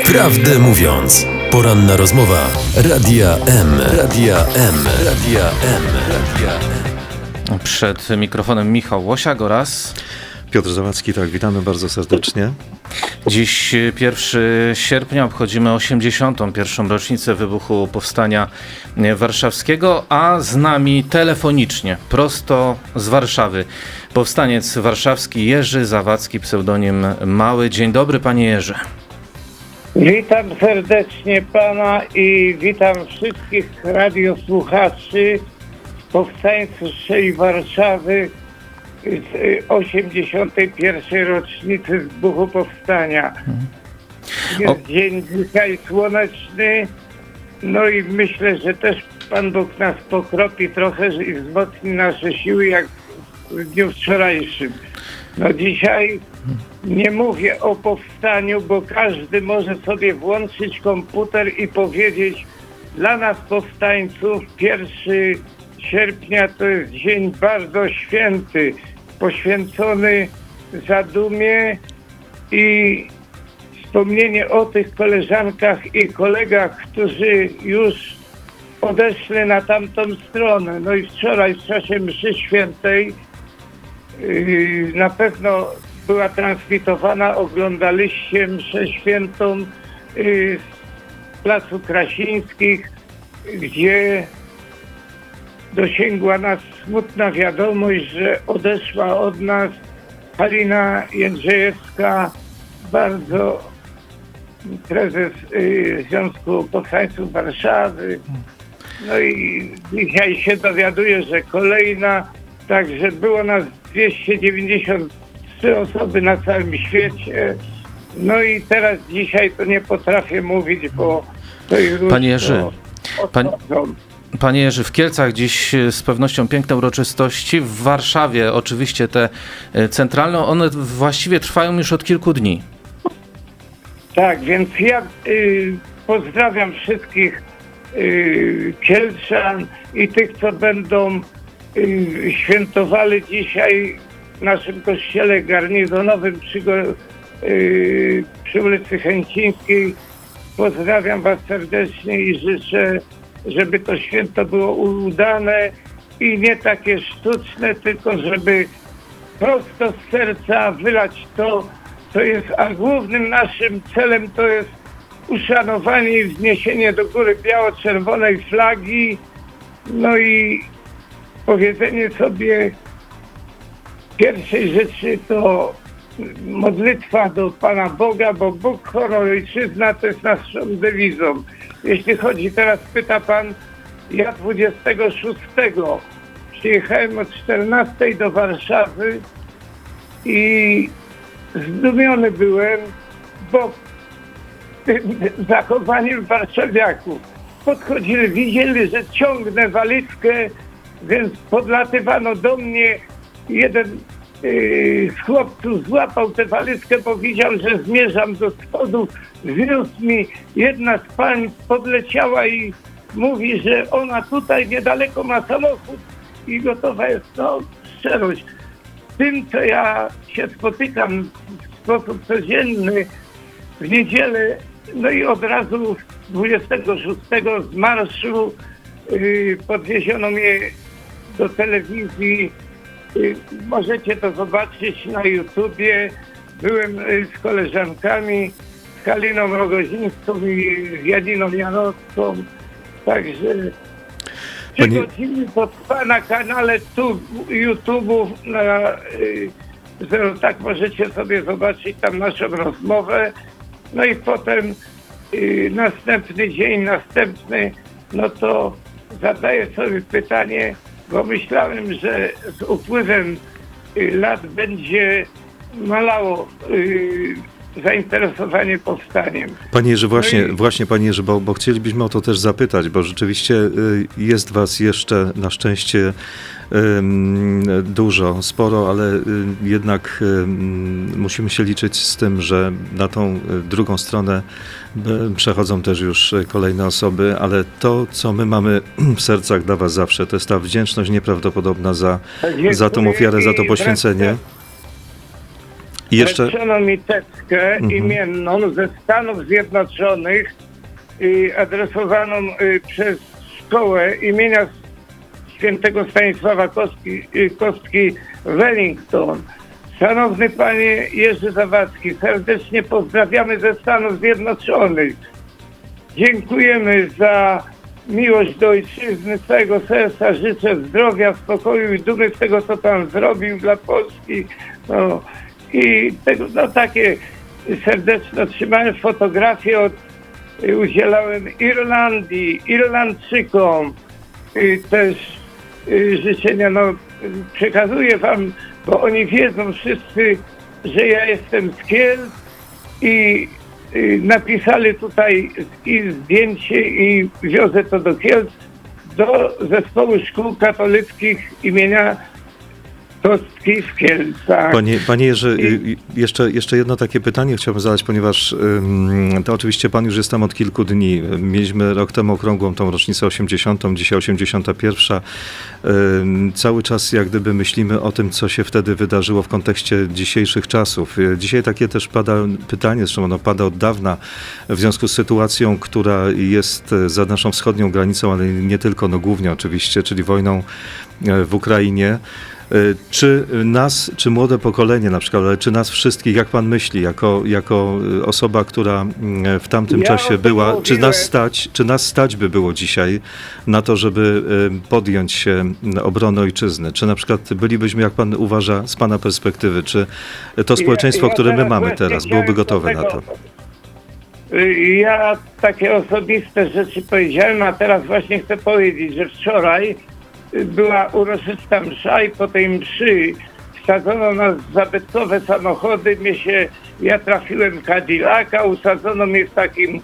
Prawdę mówiąc, poranna rozmowa Radia M. Radia M. Radia M. Radia M. Przed mikrofonem Michał Łosiak oraz Piotr Zawadzki, tak, witamy bardzo serdecznie. dziś 1 sierpnia obchodzimy 81. rocznicę wybuchu Powstania Warszawskiego, a z nami telefonicznie, prosto z Warszawy, powstaniec warszawski Jerzy Zawadzki, pseudonim Mały. Dzień dobry panie Jerzy. Witam serdecznie pana i witam wszystkich radiosłuchaczy, powstańców z Warszawy z y, 81. rocznicy wybuchu powstania. Jest O- dzień dzisiaj słoneczny, no i myślę, że też Pan Bóg nas pokropi trochę i wzmocni nasze siły jak w dniu wczorajszym. No dzisiaj nie mówię o powstaniu, bo każdy może sobie włączyć komputer i powiedzieć dla nas powstańców 1 sierpnia to jest dzień bardzo święty, poświęcony zadumie i wspomnienie o tych koleżankach i kolegach, którzy już odeszli na tamtą stronę. No i wczoraj w czasie mszy świętej na pewno była transmitowana, oglądaliście mszę świętą yy, z Placu Krasińskich, gdzie dosięgła nas smutna wiadomość, że odeszła od nas Halina Jędrzejewska, bardzo prezes yy, Związku Powstańców Warszawy. No i dzisiaj się dowiaduję, że kolejna, także było nas 293 osoby na całym świecie. No i teraz dzisiaj to nie potrafię mówić, bo to już Panie Jerzy, pan-. Panie Jerzy, w Kielcach dziś e, z pewnością piękne uroczystości, w Warszawie oczywiście te e, centralne, one właściwie trwają już od kilku dni. Tak, więc ja y, pozdrawiam wszystkich y, Kielczan i tych, co będą świętowali dzisiaj w naszym kościele garnizonowym przy, go, y, przy ulicy Chęcińskiej. Pozdrawiam Was serdecznie i życzę, żeby to święto było udane i nie takie sztuczne, tylko żeby prosto z serca wylać to, co jest, a głównym naszym celem to jest uszanowanie i wzniesienie do góry biało-czerwonej flagi, no i powiedzenie sobie pierwszej rzeczy to modlitwa do Pana Boga, bo Bóg, honor, ojczyzna to jest naszą dewizą. Jeśli chodzi, teraz pyta Pan, ja 26 przyjechałem o 14 do Warszawy i zdumiony byłem, bo tym zachowaniem warszawiaków podchodzili, widzieli, że ciągnę walizkę, więc podlatywano do mnie. Jeden yy, z chłopców złapał tę walizkę, bo widział, że zmierzam do spodu. Zniósł mi jedna z pań, podleciała i mówi, że ona tutaj niedaleko ma samochód i gotowa jest, no, szczerość tym, co ja się spotykam w sposób codzienny w niedzielę, no i od razu 26 z marszu yy, podwieziono mnie do telewizji. Yy, możecie to zobaczyć na YouTubie. Byłem yy, z koleżankami, z Haliną Rogozińską i z Janiną Janowską. Także Trzy Panie- godziny to trwa na kanale tu, YouTube'u, na, y, tak możecie sobie zobaczyć tam naszą rozmowę. No i potem y, następny dzień, następny, no to zadaję sobie pytanie, bo myślałem, że z upływem y, lat będzie malało y, zainteresowanie powstaniem. Panie Jerzy, właśnie, No i- właśnie Panie Jerzy, bo, bo chcielibyśmy o to też zapytać, bo rzeczywiście y, jest Was jeszcze na szczęście dużo, sporo, ale y, jednak musimy się liczyć z tym, że na tą y, drugą stronę przechodzą też już kolejne osoby, ale to, co my mamy w sercach dla Was zawsze, to jest ta wdzięczność nieprawdopodobna za, za tą ofiarę, za to poświęcenie. wreszcie I jeszcze, mi teczkę Mhm. imienną ze Stanów Zjednoczonych y, adresowaną y, przez szkołę imienia świętego Stanisława Kostki, y, Kostki Wellington. Szanowny panie Jerzy Zawadzki, serdecznie pozdrawiamy ze Stanów Zjednoczonych. Dziękujemy za miłość do ojczyzny, z całego serca życzę zdrowia, spokoju i dumy z tego, co pan zrobił dla Polski. No, I tego, no, takie serdeczne trzymałem fotografie od y, udzielałem Irlandii, Irlandczykom y, też y, życzenia. No, przekazuję wam, bo oni wiedzą wszyscy, że ja jestem z Kielc i napisali tutaj i zdjęcie i wiozę to do Kielc do zespołu szkół katolickich imienia Kostki w Kielcach. panie, panie Jerzy, I- y, y, jeszcze, jeszcze jedno takie pytanie chciałbym zadać, ponieważ to oczywiście pan już jest tam od kilku dni. Mieliśmy rok temu okrągłą tą rocznicę 80., dzisiaj 81. Ym, Cały czas jak gdyby myślimy o tym, co się wtedy wydarzyło w kontekście dzisiejszych czasów. Y, Dzisiaj takie też pada pytanie, zresztą ono pada od dawna, w związku z sytuacją, która jest za naszą wschodnią granicą, ale nie tylko, no głównie oczywiście, czyli wojną w Ukrainie. E, Czy nas, czy młode pokolenie na przykład, ale czy nas wszystkich, jak pan myśli, jako, jako e, osoba, która mm, w tamtym Ja czasie była, czy nas stać, czy nas stać by było dzisiaj na to, żeby e, podjąć się obrony ojczyzny? Czy na przykład bylibyśmy, jak pan uważa, z pana perspektywy, czy to społeczeństwo, które my mamy teraz, byłoby gotowe na to? Ja takie osobiste rzeczy powiedziałem, a teraz właśnie chcę powiedzieć, że wczoraj była uroczysta msza i po tej mszy wsadzono nas w zabytkowe samochody. Mnie się, ja trafiłem Cadillaca, usadzono mnie w takim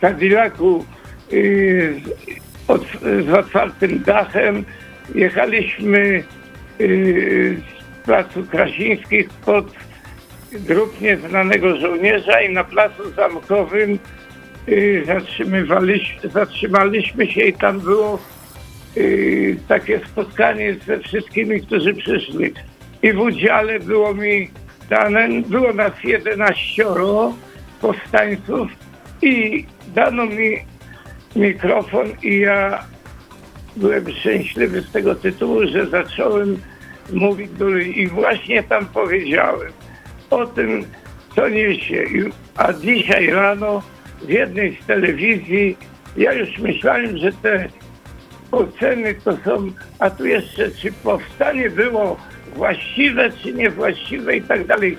Cadillacu y, z, od, z otwartym dachem. Jechaliśmy y, z placu Krasińskich pod grób nieznanego żołnierza i na placu zamkowym y, zatrzymywaliśmy, zatrzymaliśmy się i tam było takie spotkanie ze wszystkimi, którzy przyszli. I w udziale było mi dane, było nas 11 powstańców i dano mi mikrofon i ja byłem szczęśliwy z tego tytułu, że zacząłem mówić do ludzi i właśnie tam powiedziałem o tym, co niesie. A dzisiaj rano w jednej z telewizji ja już myślałem, że te oceny to są, a tu jeszcze czy powstanie było właściwe, czy niewłaściwe i tak dalej.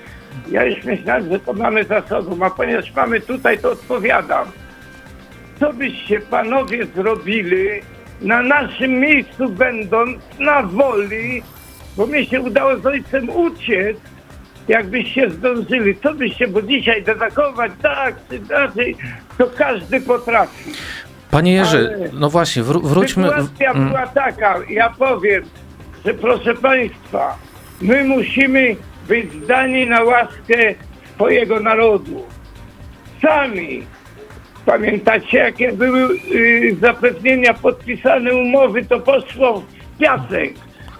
Ja już myślałem, że to mamy za sobą, a ponieważ mamy tutaj, to odpowiadam. Co byście panowie zrobili na naszym miejscu będąc na woli, bo mi się udało z ojcem uciec, jakbyście zdążyli, co byście, bo dzisiaj dezakować tak czy inaczej, to każdy potrafi. Panie Jerzy, Ale- no właśnie, wró- wróćmy. Sytuacja mm, była taka, ja powiem, że proszę Państwa, my musimy być zdani na łaskę swojego narodu. Sami. Pamiętacie, jakie były y, zapewnienia, podpisane umowy, to poszło w piasek.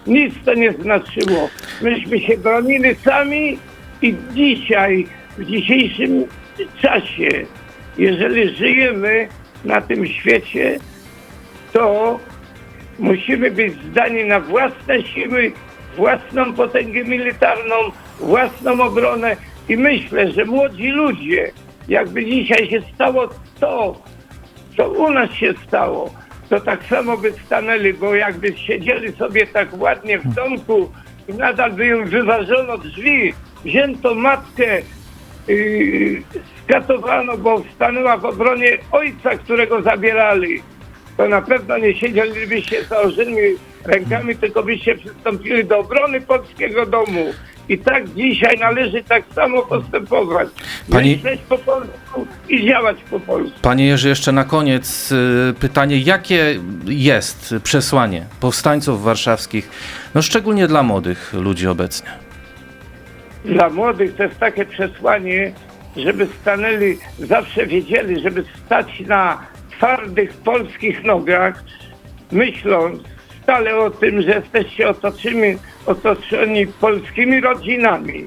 Nic to nie znaczyło. Myśmy się bronili sami i dzisiaj, w dzisiejszym czasie, jeżeli żyjemy na tym świecie, to musimy być zdani na własne siły, własną potęgę militarną, własną obronę. I myślę, że młodzi ludzie, jakby dzisiaj się stało to, co u nas się stało, to tak samo by stanęli, bo jakby siedzieli sobie tak ładnie w domku i nadal by ją wyważono drzwi, wzięto matkę, skatowano, bo stanęła w obronie ojca, którego zabierali. To na pewno nie siedzielibyście założonymi rękami, tylko byście przystąpili do obrony polskiego domu. I tak dzisiaj należy tak samo postępować. Pani- Myśleć po polsku i działać po polsku. Panie Jerzy, jeszcze na koniec y, pytanie, jakie jest przesłanie powstańców warszawskich, no szczególnie dla młodych ludzi obecnie? Dla młodych to jest takie przesłanie, żeby stanęli, zawsze wiedzieli, żeby stać na twardych polskich nogach, myśląc stale o tym, że jesteście otoczeni, polskimi rodzinami.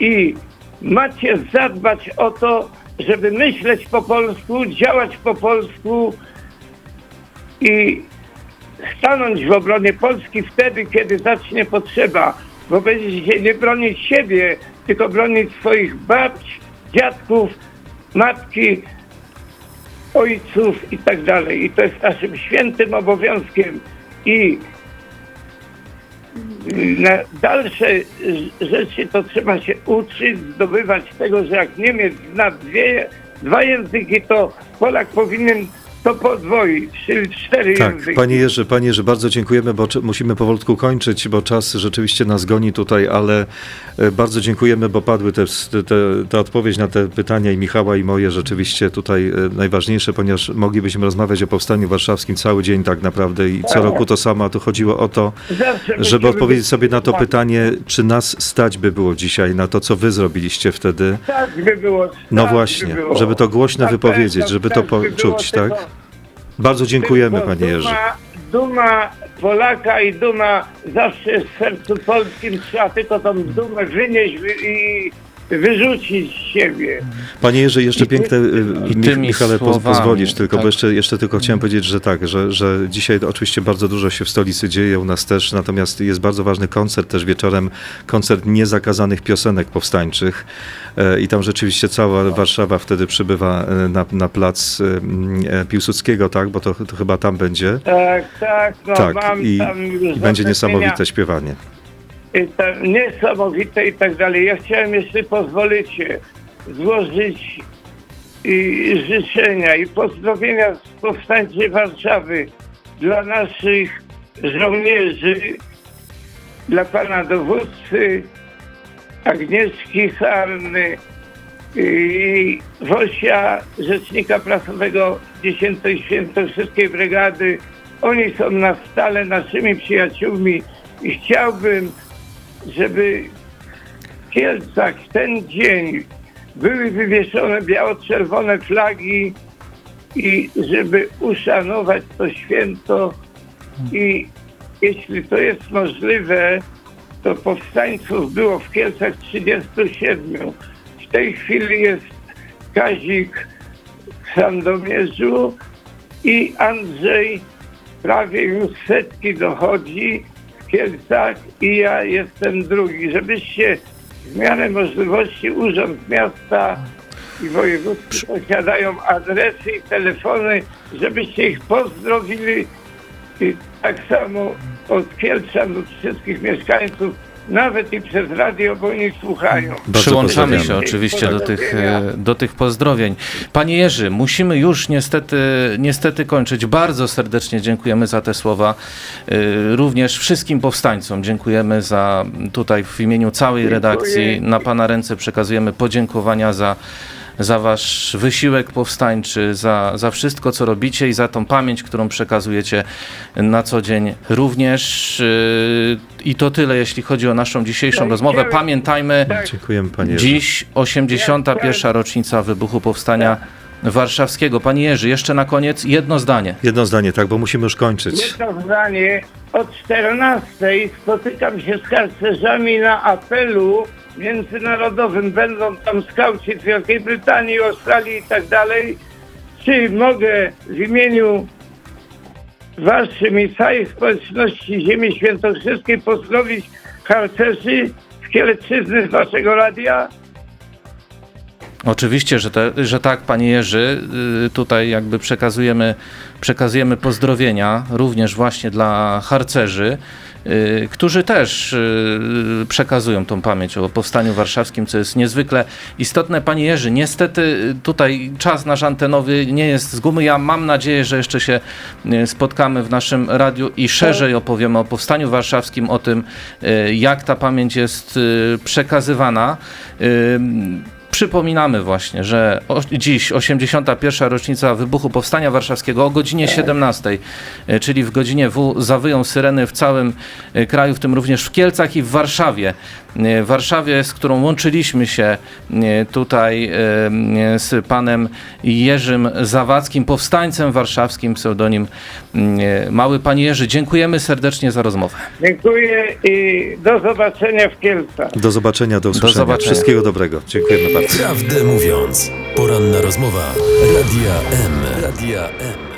i macie zadbać o to, żeby myśleć po polsku, działać po polsku i stanąć w obronie Polski wtedy, kiedy zacznie potrzeba, bo będziecie nie bronić siebie, tylko bronić swoich babć, dziadków, matki, ojców i tak dalej. I to jest naszym świętym obowiązkiem. I na dalsze rzeczy to trzeba się uczyć, zdobywać tego, że jak Niemiec zna dwie, dwa języki, to Polak powinien to podwoić, czyli cztery Tak, języki. panie Jerzy, panie Jerzy, bardzo dziękujemy, bo musimy powolutku kończyć, bo czas rzeczywiście nas goni tutaj, ale e, bardzo dziękujemy, bo padły te, te, ta odpowiedź na te pytania i Michała i moje rzeczywiście tutaj e, najważniejsze, ponieważ moglibyśmy rozmawiać o Powstaniu Warszawskim cały dzień tak naprawdę i co roku to samo, a tu chodziło o to, Zawsze żeby odpowiedzieć sobie na to przygotowani. pytanie, czy nas stać by było dzisiaj na to, co wy zrobiliście wtedy. Tak by było. No tak właśnie, by żeby to głośno Na wypowiedzieć, żeby to tak by poczuć, tak? Bardzo dziękujemy, panie Jerzy. Duma, duma Polaka i duma zawsze jest w sercu polskim. Trzeba tylko tą dumę wynieść wy- i wyrzucić z siebie. Panie Jerzy, jeszcze piękne, y, i Mich- tymi Michale, słowami, pozwolisz tylko, tak. bo jeszcze, jeszcze tylko chciałem powiedzieć, że tak, że, że dzisiaj oczywiście bardzo dużo się w stolicy dzieje, u nas też, natomiast jest bardzo ważny koncert też wieczorem, koncert niezakazanych piosenek powstańczych e, i tam rzeczywiście cała Warszawa wtedy przybywa e, na, na plac e, Piłsudskiego, tak, bo to, to chyba tam będzie. Tak, tak, no tak, mam i, tam już i będzie niesamowite śpiewanie. Niesamowite i tak dalej. Ja chciałem, jeśli pozwolicie, złożyć i życzenia i pozdrowienia z powstańczej Warszawy dla naszych żołnierzy, dla pana dowódcy Agnieszki Sarny i Wosia, rzecznika prasowego 10 Świętokrzyskiej Brygady. Oni są na stale naszymi przyjaciółmi i chciałbym, żeby w Kielcach ten dzień były wywieszone biało-czerwone flagi i żeby uszanować to święto i jeśli to jest możliwe, to powstańców było w Kielcach 37. W tej chwili jest Kazik w Sandomierzu i Andrzej prawie już setki dochodzi Kielcach i ja jestem drugi. Żebyście w miarę możliwości Urząd Miasta i województwo posiadają adresy i telefony, żebyście ich pozdrowili i tak samo od Kielczan do wszystkich mieszkańców, nawet i przez radio, bo oni słuchają. Bardzo Przyłączamy się oczywiście do tych, e, do tych pozdrowień. Panie Jerzy, musimy już niestety, niestety kończyć. Bardzo serdecznie dziękujemy za te słowa. E, Również wszystkim powstańcom dziękujemy za tutaj w imieniu całej Dziękuję. redakcji. Na Pana ręce przekazujemy podziękowania za za wasz wysiłek powstańczy, za, za wszystko, co robicie i za tą pamięć, którą przekazujecie na co dzień również. Yy, I to tyle, jeśli chodzi o naszą dzisiejszą rozmowę. Pamiętajmy. Dziękujemy, panie Jerzy. Dziś 81. rocznica wybuchu powstania warszawskiego. Panie Jerzy, jeszcze na koniec jedno zdanie. Jedno zdanie, tak, bo musimy już kończyć. Jedno zdanie. O 14 spotykam się z harcerzami na apelu międzynarodowym. Będą tam skauci z Wielkiej Brytanii, Australii i tak dalej. Czy mogę w imieniu waszym i całej społeczności Ziemi Świętokrzyskiej pozdrowić harcerzy z Kielczyzny z waszego radia? Oczywiście, że, te, że tak, panie Jerzy. Yy, Tutaj jakby przekazujemy, przekazujemy pozdrowienia również właśnie dla harcerzy, yy, którzy też yy, przekazują tą pamięć o powstaniu warszawskim, co jest niezwykle istotne. Panie Jerzy, niestety tutaj czas nasz antenowy nie jest z gumy. Ja mam nadzieję, że jeszcze się spotkamy w naszym radiu i szerzej opowiemy o powstaniu warszawskim, o tym, jak ta pamięć jest przekazywana. Przypominamy właśnie, że o, dziś 81. rocznica wybuchu Powstania Warszawskiego o godzinie 17, e, czyli w godzinie W zawyją syreny w całym e, kraju, w tym również w Kielcach i w Warszawie. E, w Warszawie, z którą łączyliśmy się e, tutaj e, z panem Jerzym Zawadzkim, powstańcem warszawskim, pseudonim e, Mały Panie Jerzy. Dziękujemy serdecznie za rozmowę. Dziękuję i do zobaczenia w Kielcach. Do zobaczenia, do usłyszenia. zobaczenia. Wszystkiego dobrego. Dziękujemy bardzo. Prawdę mówiąc, poranna rozmowa Radia M. Radia M.